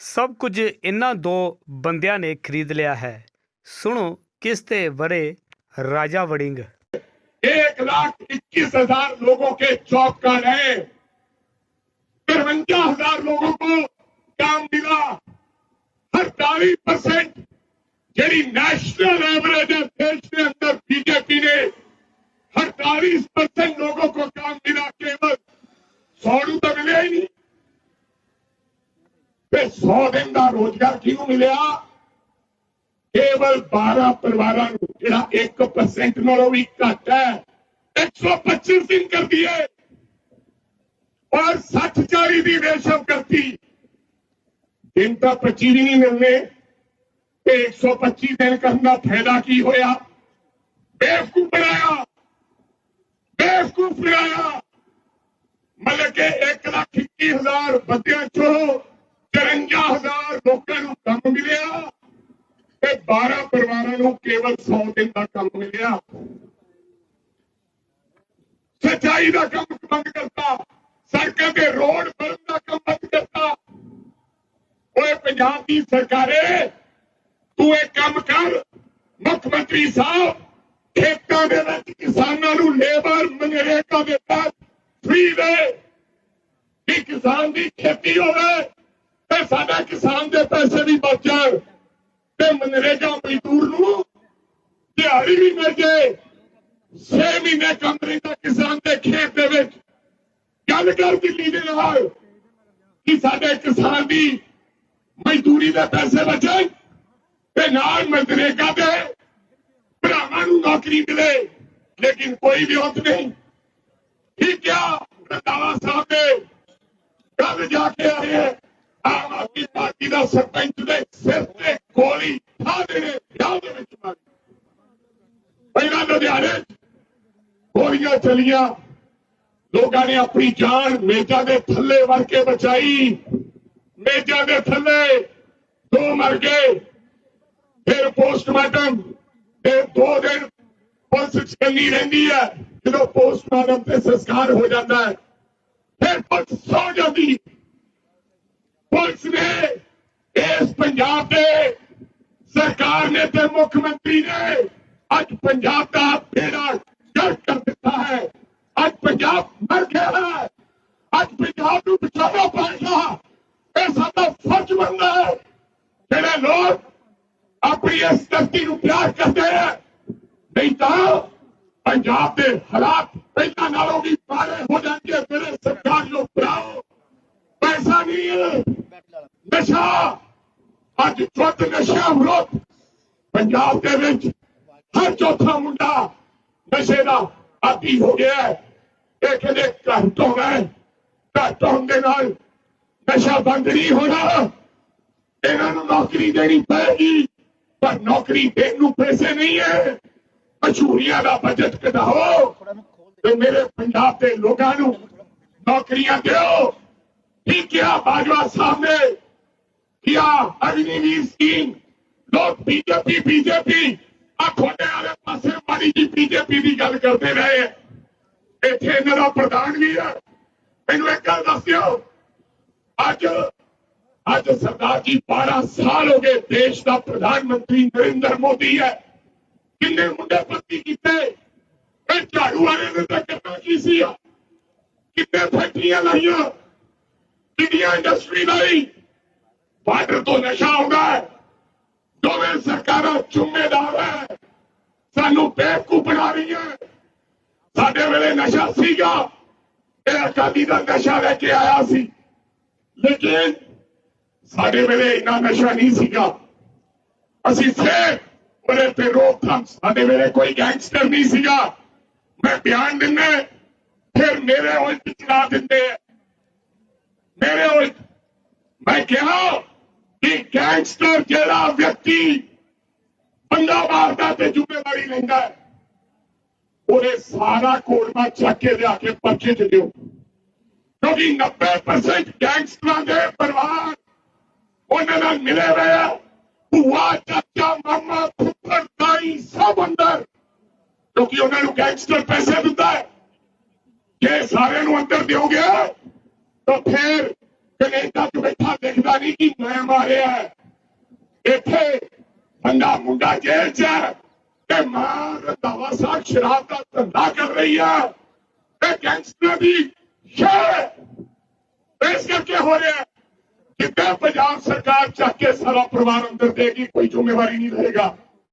ਸਭ ਕੁਝ ਇਹਨਾਂ ਦੋ ਬੰਦਿਆਂ ਨੇ ਖਰੀਦ ਲਿਆ ਹੈ ਸੁਣੋ ਕਿਸ ਤੇ ਵਰੇ ਰਾਜਾ ਵੜਿੰਗ एक लाख इक्कीस हजार लोगों के जॉब कार्ड है तिरवंजा हजार लोगों को काम मिला अड़तालीस परसेंट ਜਿਹੜੀ नेशनल एवरेज है देश के अंदर बीजेपी ने अड़तालीस परसेंट लोगों को काम मिला केवल सौ 100 ਦਿਨ ਦਾ ਰੋਜ਼ਗਾਰ ਕਿਹਨੂੰ ਮਿਲਿਆ ਕੇਵਲ 12 ਪਰਿਵਾਰਾਂ ਨੂੰ ਜਿਹੜਾ 1% ਨਾਲੋਂ ਵੀ ਘੱਟ ਹੈ 125 ਦਿਨ ਕਰ ਦਿਏ ਔਰ 60 40 ਦੀ ਰੇਸ਼ਮ ਕਰਤੀ ਦਿਨ ਤਾਂ 25 ਵੀ ਨਹੀਂ ਮਿਲਨੇ ਤੇ 125 ਦਿਨ ਕਰਨ ਦਾ ਫਾਇਦਾ ਕੀ ਹੋਇਆ ਬੇਵਕੂਫ ਬਣਾਇਆ ਬੇਵਕੂਫ ਬਣਾਇਆ ਮਤਲਬ ਕਿ 1 ਲੱਖ 21 ਹਜ਼ਾਰ ਬੰਦਿਆਂ ਚੋਂ 54000 ਲੋਕਾਂ ਨੂੰ ਕੰਮ ਮਿਲਿਆ ਤੇ 12 ਪਰਿਵਾਰਾਂ ਨੂੰ ਕੇਵਲ 100 ਦਿਨ ਦਾ ਕੰਮ ਮਿਲਿਆ। ਸਚਾਈ ਦਾ ਕੰਮ ਬੰਦ ਕਰਤਾ, ਸੜਕਾਂ ਤੇ ਰੋਡ ਬਣਨ ਦਾ ਕੰਮ ਬੰਦ ਕਰਤਾ। ਓਏ ਪੰਜਾਬ ਦੀ ਸਰਕਾਰੇ, ਤੂੰ ਇਹ ਕੰਮ ਕਰ, ਮੁੱਖ ਮੰਤਰੀ ਸਾਹਿਬ, ਖੇਤਾਂ ਦੇ ਵਿੱਚ ਕਿਸਾਨਾਂ ਨੂੰ ਲੇਬਰ ਮਨਰੇਗਾ ਦੇ ਤਹਿਤ ਫ੍ਰੀ ਦੇ। ਕਿ ਕਿਸਾਨ ਦੀ ਖੇਤੀ ਹੋਵੇ ਤੇ ਸਾਡਾ ਕਿਸਾਨ ਦੇ ਪੈਸੇ ਵੀ ਬਚ ਜਾਣ। ਤੇ ਮਨਰੇਗਾ ਮਜ਼ਦੂਰ ਨੂੰ ਦਿਹਾੜੀ ਵੀ ਮਿਲ ਜਾਏ। 6 ਮਹੀਨੇ ਕੰਮ ਰਹਿੰਦਾ ਕਿਸਾਨ ਦੇ ਖੇਤ ਦੇ ਵਿੱਚ। ਗੱਲ ਕਰ ਦਿੱਲੀ ਦੇ ਨਾਲ ਕਿ ਸਾਡੇ ਕਿਸਾਨ ਦੀ ਮਜ਼ਦੂਰੀ ਦੇ ਪੈਸੇ ਬਚਣ ਤੇ ਨਾਲ ਮਨਰੇਗਾ ਦੇ ਭਰਾਵਾਂ ਨੂੰ ਨੌਕਰੀ ਮਿਲੇ। ਲੇਕਿਨ ਕੋਈ ਵੀ ਵਿਉਂਤ ਨਹੀਂ। ਠੀਕ ਆ ਰੰਦਾਵਾ ਸਾਹਿਬ ਦੇ ਕੱਲ ਜਾ ਕੇ ਆਏ ਹੈ। ਪਾਰਟੀ ਦਾ ਸਰਪੰਚ ਦੇ ਸਿਰ ਤੇ ਗੋਲੀ ਠਾ ਦੇਣੇ ਵਿਆਹ ਦੇ ਵਿੱਚ ਮਾਰੀ। ਪਹਿਲਾਂ ਲੁਧਿਆਣੇ ਗੋਲੀਆਂ ਚਲੀਆਂ। ਲੋਕਾਂ ਨੇ ਆਪਣੀ ਜਾਨ ਮੇਜ਼ਾਂ ਦੇ ਥੱਲੇ ਵਰ ਕੇ ਬਚਾਈ। ਮੇਜ਼ਾਂ ਦੇ ਥੱਲੇ ਦੋ ਮਰ ਗਏ। ਫਿਰ ਪੋਸਟਮਾਰਟਮ ਤੇ ਦੋ ਦਿਨ ਪੁਲਿਸ ਚੱਲੀ ਰਹਿੰਦੀ ਹੈ। ਜਦੋਂ ਪੋਸਟਮਾਰਟਮ ਤੇ ਸੰਸਕਾਰ ਹੋ ਜਾਂਦਾ ਹੈ, ਫਿਰ ਪੁਲਿਸ ਸੌ ਜਾਂਦੀ। ਪੁਲਿਸ ਨੇ ਇਸ ਪੰਜਾਬ ਦੇ ਸਰਕਾਰ ਨੇ ਤੇ ਮੁੱਖ ਮੰਤਰੀ ਨੇ ਅੱਜ ਪੰਜਾਬ ਦਾ ਬੇੜਾ ਗਰਕ ਕਰ ਦਿੱਤਾ ਹੈ। ਅੱਜ ਪੰਜਾਬ ਮਰ ਗਿਆ ਹੈ। ਅੱਜ ਪੰਜਾਬ ਨੂੰ ਬਚਾਉਣਾ ਪਏਗਾ ਇਹ ਸਾਡਾ ਫਰਜ਼ ਬਣਦਾ ਹੈ। ਜਿਹੜੇ ਲੋਕ ਆਪਣੀ ਇਸ ਧਰਤੀ ਨੂੰ ਪਿਆਰ ਕਰਦੇ ਹੈ ਨਹੀਂ ਤਾਂ ਪੰਜਾਬ ਦੇ ਹਾਲਾਤ ਪਹਿਲਾਂ ਨਾਲੋਂ ਵੀ ਮਾੜੇ ਹੋ ਜਾਣਗੇ। ਮੇਰੇ ਸਰਕਾਰ ਨੂੰ ਬੁਲਾਓ। ਪੈਸਾ ਨਹੀਂ ਨਸ਼ਾ। ਅੱਜ ਚੁੱਤ ਨਸ਼ਾ ਵਿਰੋਧ ਪੰਜਾਬ ਦੇ ਵਿੱਚ ਹਰ ਚੌਥਾ ਮੁੰਡਾ ਨਸ਼ੇ ਦਾ ਆਦੀ ਹੋ ਗਿਆ ਹੈ। ਇਹ ਕਹਿੰਦੇ ਘੱਟ ਹੋਣਾ ਹੈ। ਘੱਟ ਹੋਣ ਦੇ ਨਾਲ ਨਸ਼ਾ ਬੰਦ ਨਹੀਂ ਹੋਣਾ। ਇਹਨਾਂ ਨੂੰ ਨੌਕਰੀ ਦੇਣੀ ਪਏਗੀ, ਪਰ ਨੌਕਰੀ ਦੇਣ ਨੂੰ ਪੈਸੇ ਨਹੀਂ ਹੈ। ਮਸ਼ਹੂਰੀਆਂ ਦਾ ਬਜਟ ਕਢਾਓ ਤੇ ਮੇਰੇ ਪੰਜਾਬ ਦੇ ਲੋਕਾਂ ਨੂੰ ਨੌਕਰੀਆਂ ਦਿਓ। ਠੀਕ ਕਿਹਾ ਬਾਜਵਾ ਸਾਹਿਬ ਨੇ किया अग्निवीर स्कीम लोग बीजेपी बीजेपी आ खोटे वाले पासे मारी जी बीजेपी ਦੀ ਗੱਲ ਕਰਦੇ ਰਹੇ ਇੱਥੇ ਇਹਨਾਂ ਦਾ ਪ੍ਰਧਾਨ ਵੀ ਹੈ ਮੈਨੂੰ ਇੱਕ ਗੱਲ ਦੱਸਿਓ ਅੱਜ ਅੱਜ ਸਰਦਾਰ ਜੀ 12 ਸਾਲ ਹੋ ਗਏ ਦੇਸ਼ ਦਾ ਪ੍ਰਧਾਨ ਮੰਤਰੀ ਨਰਿੰਦਰ ਮੋਦੀ ਹੈ ਕਿੰਨੇ ਮੁੰਡੇ ਭਰਤੀ ਕੀਤੇ ਇਹ ਝਾੜੂ ਵਾਲੇ ਨੇ ਤਾਂ ਕਰਨਾ ਕੀ ਸੀ ਕਿੰਨੇ ਫੈਕਟਰੀਆਂ ਲਾਈਆਂ ਕਿੰਨੀਆਂ ਇੰਡਸਟਰੀ ਲਾਈ ਬਾਰਡਰ ਤੋਂ ਨਸ਼ਾ ਆਉਂਦਾ ਦੋਵੇਂ ਸਰਕਾਰਾਂ ਜ਼ਿੰਮੇਦਾਰ ਹੈ। ਸਾਨੂੰ ਬੇਵਕੂਫ ਬਣਾ ਰਹੀਆਂ ਸਾਡੇ ਵੇਲੇ ਨਸ਼ਾ ਸੀਗਾ। ਇਹ ਅਕਾਲੀ ਦਾ ਨਸ਼ਾ ਲੈ ਕੇ ਆਇਆ ਸੀ। ਲੇਕਿਨ ਸਾਡੇ ਵੇਲੇ ਇੰਨਾ ਨਸ਼ਾ ਨਹੀਂ ਸੀਗਾ। ਅਸੀਂ ਸਿਰਫ ਉਹਦੇ ਤੇ ਰੋਕਥਾਮ। ਸਾਡੇ ਵੇਲੇ ਕੋਈ ਗੈਂਗਸਟਰ ਨਹੀਂ ਸੀਗਾ। ਮੈਂ ਬਿਆਨ ਦਿੰਦਾ, ਫਿਰ ਮੇਰੇ ਉਲਟ ਚਲਾ ਦਿੰਦੇ ਆ। ਮੇਰੇ ਉਲਟ ਮੈਂ ਕਿਹਾ ਕਿ ਗੈਂਗਸਟਰ ਜਿਹੜਾ ਵਿਅਕਤੀ ਬੰਦਾ ਮਾਰਦਾ ਤੇ ਜ਼ਿੰਮੇਵਾਰੀ ਲੈਂਦਾ ਹੈ ਉਹਨੇ ਸਾਰਾ ਕੋੜਮਾ ਚੱਕ ਕੇ ਲਿਆ ਕੇ ਪਰਚੇ ਚ ਦਿਓ। ਕਿਉਂਕਿ 90% ਗੈਂਗਸਟਰਾਂ ਦੇ ਪਰਿਵਾਰ ਉਹਨਾਂ ਨਾਲ ਮਿਲੇ ਹੋਏ ਆ। ਭੂਆ, ਚਾਚਾ, ਮਾਮਾ ਫੁੱਫੜ ਤਾਈ, ਸਭ ਅੰਦਰ। ਕਿਉਂਕਿ ਉਹਨਾਂ ਨੂੰ ਗੈਂਗਸਟਰ ਪੈਸੇ ਦਿੰਦਾ ਹੈ। ਜੇ ਸਾਰਿਆਂ ਨੂੰ ਅੰਦਰ ਦਿਓਗੇ ਤਾਂ ਫਿਰ ਕੈਨੇਡਾ 'ਚ ਬੈਠਾ ਦੇਖਦਾ ਨਹੀਂ ਕਿ ਮੈਂ ਮਾਰਿਆ ਹੈ। ਇੱਥੇ ਬੰਦਾ ਮੁੰਡਾ ਜੇਲ੍ਹ 'ਚ ਹੈ ਤੇ ਮਾਂ ਰੰਧਾਵਾ ਸਾਹਿਬ ਸ਼ਰਾਬ ਦਾ ਧੰਦਾ ਕਰ ਰਹੀ ਹੈ ਇਹ ਗੈਂਗਸਟਰ ਦੀ ਸ਼ਹਿਰ ਹੈ। ਇਸ ਕਰਕੇ ਹੋ ਰਿਹਾ ਹੈ। ਜਿੱਦਾਂ ਪੰਜਾਬ ਸਰਕਾਰ ਚੱਕ ਕੇ ਸਾਰਾ ਪਰਿਵਾਰ ਅੰਦਰ ਦੇਗੀ ਕੋਈ ਜ਼ਿੰਮੇਵਾਰੀ ਨਹੀਂ ਰਹੇਗਾ